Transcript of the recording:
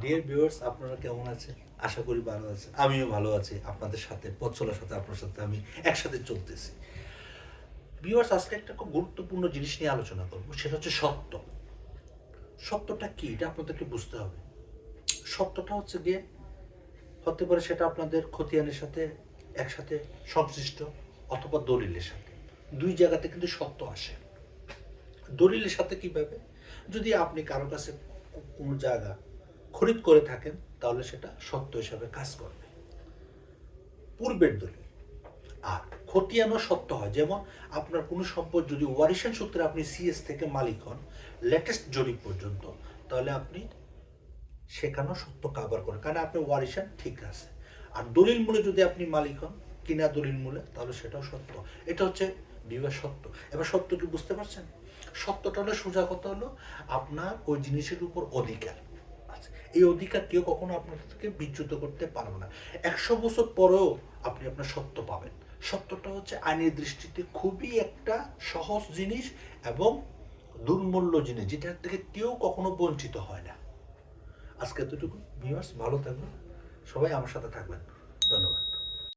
Dear viewers আপনারা কেমন আছেন? আশা করি ভালো আছেন। আমিও ভালো আছি। আপনাদের সাথে পথ চলার সাথে, আপনার সাথে আমি একসাথে চলতেছি। ভিউয়ার্স আজকে একটা খুব গুরুত্বপূর্ণ জিনিস নিয়ে আলোচনা করব। সেটা হচ্ছে সত্য। সত্যটা কি? এটা আপনাদেরকে বুঝতে হবে। সত্যটা হচ্ছে গিয়ে, হতে পারে সেটা আপনাদের খতিয়ানের সাথে একসাথে সংশ্লিষ্ট অথবা দলিলের সাথে। দুই জায়গাতে কিন্তু সত্য আসে। দলিলের সাথে কীভাবে? যদি আপনি কারও কাছে কোনো জায়গা খরিদ করে থাকেন, তাহলে সেটা সত্য হিসাবে কাজ করবে। পূর্বের দলিল। আর খতিয়ানও সত্য হয়। যেমন আপনার কোনো সম্পদ যদি ওয়ারিশান সূত্রে আপনি সিএস থেকে মালিক হন লেটেস্ট জরিপ পর্যন্ত, তাহলে আপনি সেখানেও সত্য কাবার করেন। কারণ আপনার ওয়ারিশান ঠিক আছে। আর দলিল মূলে যদি আপনি মালিক হন, কিনা দলিল মূলে, তাহলে সেটাও সত্য। এটা হচ্ছে বিবাহ সত্য। এবার সত্য কি বুঝতে পারছেন? সত্যটা হলো সোজা কথা হলো, আপনার ওই জিনিসের উপর অধিকার। এই অধিকার কেউ কখনো আপনার থেকে বিচ্যুত করতে পারবে না। একশো বছর পরেও আপনি আপনার সত্য পাবেন। সত্যটা হচ্ছে আইনের দৃষ্টিতে খুবই একটা সহজ জিনিস এবং দুর্মূল্য জিনিস, যেটার থেকে কেউ কখনো বঞ্চিত হয় না। আজকে এতটুকু। ভিউয়ার্স ভালো থাকবেন। সবাই আমার সাথে থাকবেন।